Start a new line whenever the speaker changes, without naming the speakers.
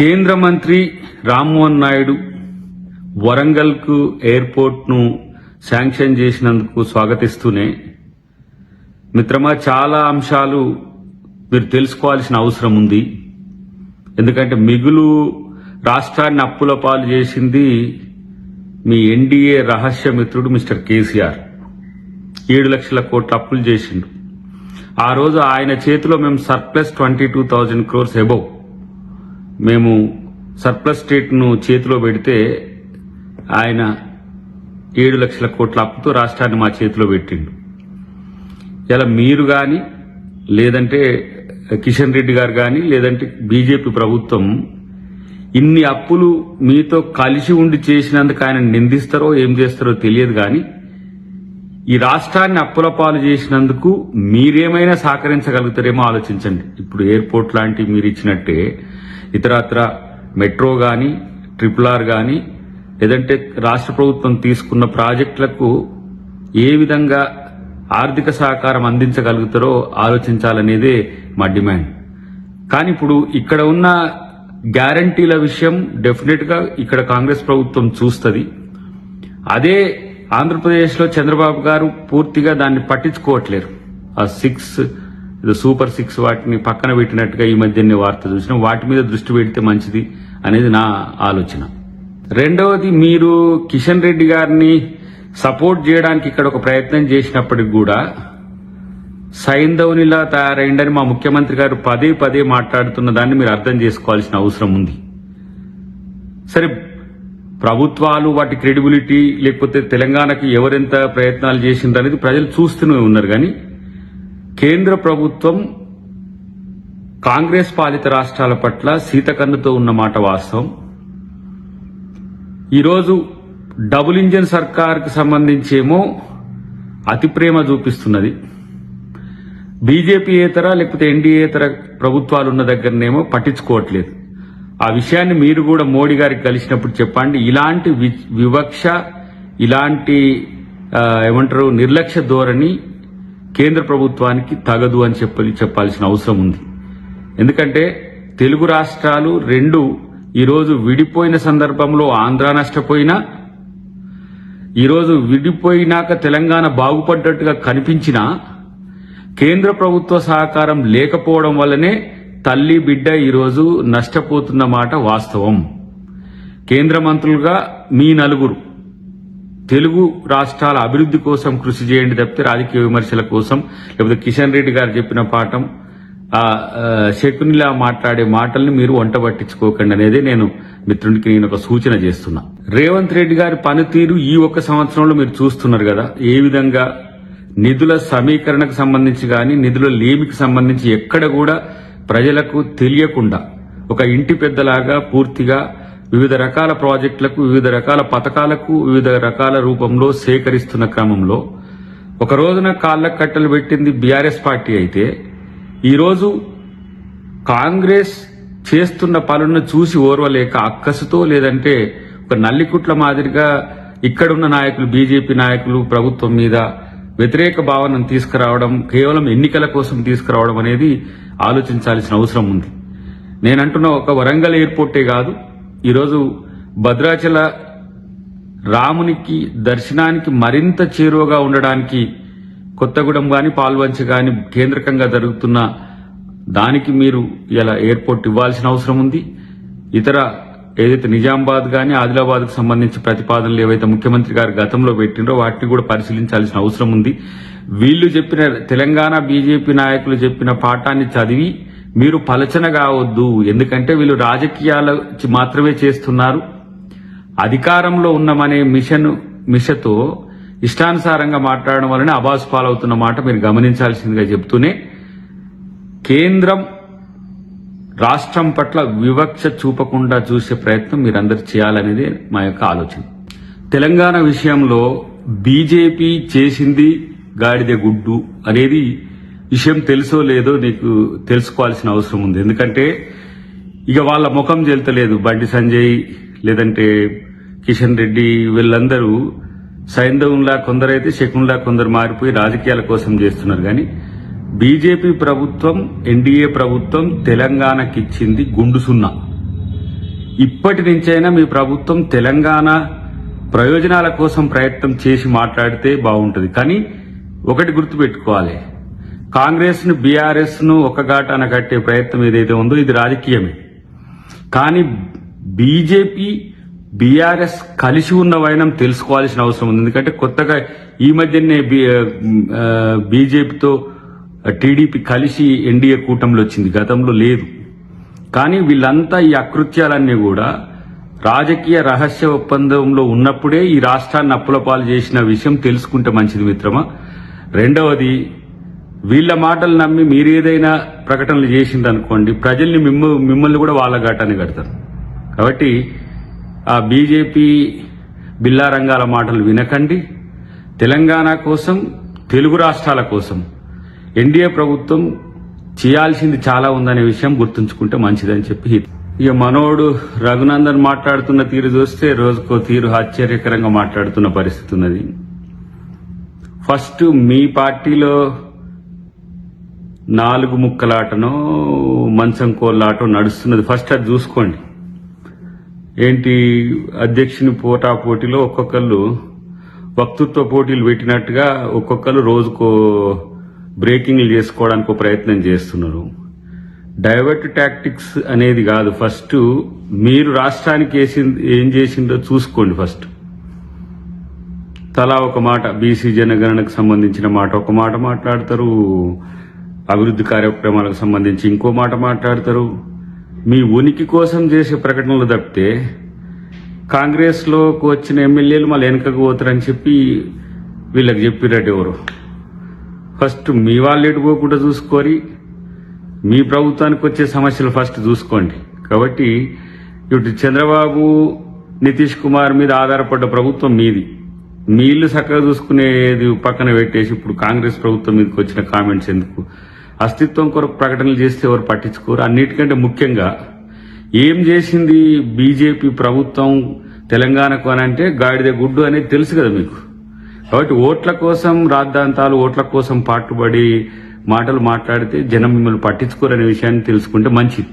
కేంద్ర మంత్రి రామ్మోహన్ నాయుడు వరంగల్కు ఎయిర్పోర్ట్ను శాంక్షన్ చేసినందుకు స్వాగతిస్తూనే మిత్రమా చాలా అంశాలు మీరు తెలుసుకోవాల్సిన అవసరం ఉంది. ఎందుకంటే మిగులు రాష్ట్రాన్ని అప్పుల పాలు చేసింది మీ ఎన్డీఏ రహస్య మిత్రుడు మిస్టర్ కేసీఆర్. ఏడు లక్షల కోట్ల అప్పులు చేసిండు. ఆ రోజు ఆయన చేతిలో మేము surplus twenty two thousand crores above. మేము సర్ప్లస్ స్టేట్ను చేతిలో పెడితే ఆయన ఏడు లక్షల కోట్ల అప్పుతో రాష్ట్రాన్ని మా చేతిలో పెట్టిండు. ఇలా మీరు కానీ లేదంటే కిషన్ రెడ్డి గారు కానీ లేదంటే బీజేపీ ప్రభుత్వం ఇన్ని అప్పులు మీతో కలిసి ఉండి చేసినందుకు ఆయన నిందిస్తారో ఏం చేస్తారో తెలియదు కానీ ఈ రాష్ట్రాన్ని అప్పుల పాలు చేసినందుకు మీరేమైనా సహకరించగలుగుతారేమో ఆలోచించండి. ఇప్పుడు ఎయిర్పోర్ట్ లాంటి మీరు ఇచ్చినట్టే ఇతరత్ర మెట్రో కానీ ట్రిపుల్ ఆర్ కానీ లేదంటే రాష్ట్ర ప్రభుత్వం తీసుకున్న ప్రాజెక్టులకు ఏ విధంగా ఆర్థిక సహకారం అందించగలుగుతారో ఆలోచించాలనేదే మా డిమాండ్. కానీ ఇప్పుడు ఇక్కడ ఉన్న గ్యారంటీల విషయం డెఫినెట్గా ఇక్కడ కాంగ్రెస్ ప్రభుత్వం చూస్తుంది. అదే ఆంధ్రప్రదేశ్లో చంద్రబాబు గారు పూర్తిగా దాన్ని పట్టించుకోవట్లేరు. ఆ సిక్స్ ఏదో సూపర్ సిక్స్ వాటిని పక్కన పెట్టినట్టుగా ఈ మధ్యనే వార్త చూసినాం వాటి మీద దృష్టి పెడితే మంచిది అనేది నా ఆలోచన. రెండవది మీరు కిషన్ రెడ్డి గారిని సపోర్ట్ చేయడానికి ఇక్కడ ఒక ప్రయత్నం చేసినప్పటికి కూడా సైంధవునిలా తయారైందని మా ముఖ్యమంత్రి గారు పదే పదే మాట్లాడుతున్న దాన్ని మీరు అర్థం చేసుకోవాల్సిన అవసరం ఉంది. సరే ప్రభుత్వాలు వాటి క్రెడిబిలిటీ లేకపోతే తెలంగాణకి ఎవరెంత ప్రయత్నాలు చేసిండ్రు అనేది ప్రజలు చూస్తూనే ఉన్నారు కానీ కేంద్ర ప్రభుత్వం కాంగ్రెస్ పాలిత రాష్ట్రాల పట్ల సీతకన్నుతో ఉన్న మాట వాస్తవం. ఈరోజు డబుల్ ఇంజన్ సర్కార్కి సంబంధించేమో అతి ప్రేమ చూపిస్తున్నది. బీజేపీయేతర లేకపోతే ఎన్డీఏతర ప్రభుత్వాలు ఉన్న దగ్గరనేమో పట్టించుకోవట్లేదు. ఆ విషయాన్ని మీరు కూడా మోడీ గారికి కలిసినప్పుడు చెప్పండి. ఇలాంటి వివక్ష ఇలాంటి ఏమంటారు నిర్లక్ష్య ధోరణి కేంద్ర ప్రభుత్వానికి తగదు అని చెప్పి చెప్పాల్సిన అవసరం ఉంది. ఎందుకంటే తెలుగు రాష్ట్రాలు రెండు ఈరోజు విడిపోయిన సందర్భంలో ఆంధ్ర నష్టపోయినా ఈరోజు విడిపోయినాక తెలంగాణ బాగుపడ్డట్టుగా కనిపించినా కేంద్ర ప్రభుత్వ సహకారం లేకపోవడం వల్లనే తల్లి బిడ్డ ఈరోజు నష్టపోతున్న మాట వాస్తవం. కేంద్ర మంత్రులుగా మీ నలుగురు. తెలుగు రాష్ట్రాల అభివృద్ధి కోసం కృషి చేయండి తప్పితే రాజకీయ విమర్శల కోసం. లేకపోతే కిషన్ రెడ్డి గారు చెప్పిన పాఠం శకునిలా మాట్లాడే మాటల్ని మీరు వంట పట్టించుకోకండి అనేది నేను మిత్రునికి నేను ఒక సూచన చేస్తున్నా. రేవంత్ రెడ్డి గారి పనితీరు ఈ ఒక్క సంవత్సరంలో మీరు చూస్తున్నారు కదా. ఏ విధంగా నిధుల సమీకరణకు సంబంధించి కానీ నిధుల లేమికి సంబంధించి ఎక్కడ కూడా ప్రజలకు తెలియకుండా ఒక ఇంటి పెద్దలాగా పూర్తిగా వివిధ రకాల ప్రాజెక్టులకు వివిధ రకాల పథకాలకు వివిధ రకాల రూపంలో సేకరిస్తున్న క్రమంలో ఒక రోజున కాళ్ళ కట్టలు పెట్టింది బీఆర్ఎస్ పార్టీ అయితే ఈరోజు కాంగ్రెస్ చేస్తున్న పనులను చూసి ఓర్వలేక అక్కసుతో లేదంటే ఒక నల్లికుట్ల మాదిరిగా ఇక్కడున్న నాయకులు బీజేపీ నాయకులు ప్రభుత్వం మీద వ్యతిరేక భావనను తీసుకురావడం కేవలం ఎన్నికల కోసం తీసుకురావడం అనేది ఆలోచించాల్సిన అవసరం ఉంది. నేనంటున్న ఒక వరంగల్ ఎయిర్పోర్టే కాదు ఈరోజు భద్రాచల రామునికి దర్శనానికి మరింత చేరువగా ఉండడానికి కొత్తగూడెం కానీ పాల్వంచ కానీ కేంద్రకంగా జరుగుతున్న దానికి మీరు ఇలా ఎయిర్పోర్ట్ ఇవ్వాల్సిన అవసరం ఉంది. ఇతర ఏదైతే నిజామాబాద్ కానీ ఆదిలాబాద్కు సంబంధించి ప్రతిపాదనలు ఏవైతే ముఖ్యమంత్రి గారు గతంలో పెట్టినో వాటిని కూడా పరిశీలించాల్సిన అవసరం ఉంది. వీళ్ళు చెప్పిన తెలంగాణ బీజేపీ నాయకులు చెప్పిన పాఠాన్ని చదివి మీరు పలచన కావద్దు. ఎందుకంటే వీళ్ళు రాజకీయాల మాత్రమే చేస్తున్నారు. అధికారంలో ఉన్నామనే మిషన్ మిషతో ఇష్టానుసారంగా మాట్లాడడం వలన అబాస్ పాలవుతున్న మాట మీరు గమనించాల్సిందిగా చెప్తూనే కేంద్రం రాష్ట్రం పట్ల వివక్ష చూపకుండా చూసే ప్రయత్నం మీరందరూ చేయాలనేది మా యొక్క ఆలోచన. తెలంగాణ విషయంలో బీజేపీ చేసింది గాడిద గుడ్డు అనేది విషయం తెలుసో లేదో నీకు తెలుసుకోవాల్సిన అవసరం ఉంది. ఎందుకంటే ఇక వాళ్ళ ముఖం చెల్తలేదు బండి సంజయ్ లేదంటే కిషన్ రెడ్డి వీళ్ళందరూ సైంధవంలా కొందరైతే శకుంలా కొందరు మారిపోయి రాజకీయాల కోసం చేస్తున్నారు. కానీ బీజేపీ ప్రభుత్వం ఎన్డీఏ ప్రభుత్వం తెలంగాణకిచ్చింది గుండు సున్నా. ఇప్పటి నుంచైనా మీ ప్రభుత్వం తెలంగాణ ప్రయోజనాల కోసం ప్రయత్నం చేసి మాట్లాడితే బాగుంటుంది. కానీ ఒకటి గుర్తుపెట్టుకోవాలి. కాంగ్రెస్ను బీఆర్ఎస్ను ఒక అనగట్టే కట్టే ప్రయత్నం ఏదైతే ఉందో ఇది రాజకీయమే. కానీ బీజేపీ బీఆర్ఎస్ కలిసి ఉన్న వైనం తెలుసుకోవాల్సిన అవసరం ఉంది. ఎందుకంటే కొత్తగా ఈ మధ్యనే బీజేపీతో టీడీపీ కలిసి ఎన్డీఏ కూటమిలో వచ్చింది. గతంలో లేదు. కానీ వీళ్ళంతా ఈ అకృత్యాలన్నీ కూడా రాజకీయ రహస్య ఒప్పందంలో ఉన్నప్పుడే ఈ రాష్ట్రాన్ని అప్పుల పాలు చేసిన విషయం తెలుసుకుంటే మంచిది మిత్రమా? రెండవది వీళ్ళ మాటలు నమ్మి మీరేదైనా ప్రకటనలు చేసిందనుకోండి ప్రజల్ని మిమ్మ మిమ్మల్ని కూడా వాళ్ళ ఘాటాన్ని కడతారు. కాబట్టి ఆ బీజేపీ బిల్లా రంగాల మాటలు వినకండి. తెలంగాణ కోసం తెలుగు రాష్ట్రాల కోసం ఎన్డీఏ ప్రభుత్వం చేయాల్సింది చాలా ఉందనే విషయం గుర్తుంచుకుంటే మంచిదని చెప్పి ఇక మనోడు రఘునందన్ మాట్లాడుతున్న తీరు చూస్తే రోజుకో తీరు ఆశ్చర్యకరంగా మాట్లాడుతున్న పరిస్థితి ఉన్నది. ఫస్ట్ మీ పార్టీలో నాలుగు ముక్కలాటనో మంచం కోళ్ళాటో నడుస్తున్నది. ఫస్ట్ అది చూసుకోండి. ఏంటి అధ్యక్షుని పోటా పోటీలో ఒక్కొక్కళ్ళు వక్తృత్వ పోటీలు పెట్టినట్టుగా ఒక్కొక్కరు రోజుకో బ్రేకింగ్లు చేసుకోవడానికి ప్రయత్నం చేస్తున్నారు. డైవర్ట్ టాక్టిక్స్ అనేది కాదు. ఫస్ట్ మీరు రాష్ట్రానికి వేసింది ఏం చేసిందో చూసుకోండి ఫస్ట్. తలా ఒక మాట బీసీ జనగణనకు సంబంధించిన మాట. ఒక మాట మాట్లాడతారు. అభివృద్ధి కార్యక్రమాలకు సంబంధించి ఇంకో మాట మాట్లాడతారు. మీ ఉనికి కోసం చేసే ప్రకటనలు తప్పితే కాంగ్రెస్లోకి వచ్చిన ఎమ్మెల్యేలు మళ్ళీ వెనకకు పోతారని చెప్పి వీళ్ళకి చెప్పినట్టు ఎవరు? ఫస్ట్ మీ వాళ్ళు ఎటుపోకుండా చూసుకొని మీ ప్రభుత్వానికి వచ్చే సమస్యలు ఫస్ట్ చూసుకోండి. కాబట్టి ఇటు చంద్రబాబు నితీష్ కుమార్ మీద ఆధారపడ్డ ప్రభుత్వం మీది. మీ ఇల్లు చక్కగా చూసుకునేది పక్కన పెట్టేసి ఇప్పుడు కాంగ్రెస్ ప్రభుత్వం మీదకి వచ్చిన కామెంట్స్ ఎందుకు? అస్తిత్వం కొరకు ప్రకటనలు చేస్తే ఎవరు పట్టించుకోరు. అన్నిటికంటే ముఖ్యంగా ఏం చేసింది బీజేపీ ప్రభుత్వం తెలంగాణకు అని అంటే గాడిద గుడ్డు అనేది తెలుసు కదా మీకు. కాబట్టి ఓట్ల కోసం రాద్ధాంతాలు ఓట్ల కోసం పాటుపడి మాటలు మాట్లాడితే జనం మిమ్మల్ని పట్టించుకోరనే విషయాన్ని తెలుసుకుంటే మంచిది.